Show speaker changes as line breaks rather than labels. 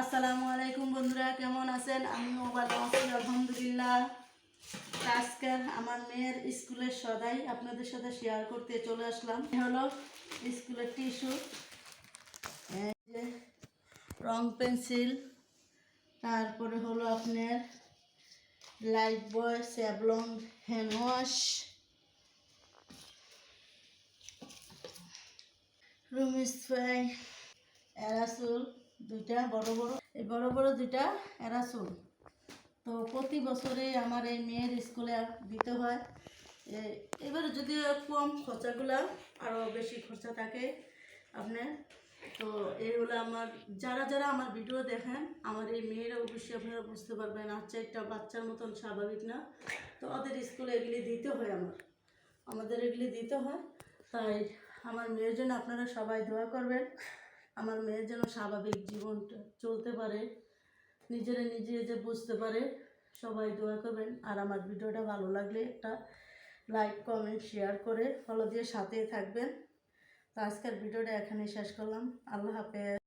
আসসালামু আলাইকুম বন্ধুরা, কেমন আছেন? আমিও ভালো আছি, আলহামদুলিল্লাহ। আজকে আমার মেয়ের স্কুলের সদাই আপনাদের সাথে শেয়ার করতে চলে আসলাম। হলো স্কুলের টিস্যু রং পেন্সিল, তারপরে হলো আপনার Lifebuoy Savlon hand wash room spray এরাসুল দুইটা, বড় বড়, এই বড় বড় দুইটা এরাসুল তো প্রতি বছরে আমার এই মেয়ের স্কুলে দিতে হয়। এবারে যদিও কম খরচাগুলো আরও বেশি খরচা থাকে আপনার, তো এই হলো আমার, যারা যারা আমার ভিডিও দেখেন, আমার এই মেয়েরা অবশ্যই আপনারা বুঝতে পারবেন আচ্ছা একটা বাচ্চার মতন স্বাভাবিক না। তো ওদের স্কুলে এগুলি দিতে হয় আমার। আমাদের এগুলি দিতে হয়। তাই আমার মেয়ের জন্য আপনারা সবাই দোয়া করবেন। আমার মেয়ের যেন স্বাভাবিক জীবনটা চলতে পারে, নিজেরা নিজে যে বুঝতে পারে, সবাই দোয়া করবেন। আর আমার ভিডিওটা ভালো লাগলে একটা লাইক কমেন্ট শেয়ার করে ফলো দিয়ে সাথে থাকবেন। তো আজকের ভিডিওটা এখানে শেষ করলাম। আল্লাহ হাফেজ।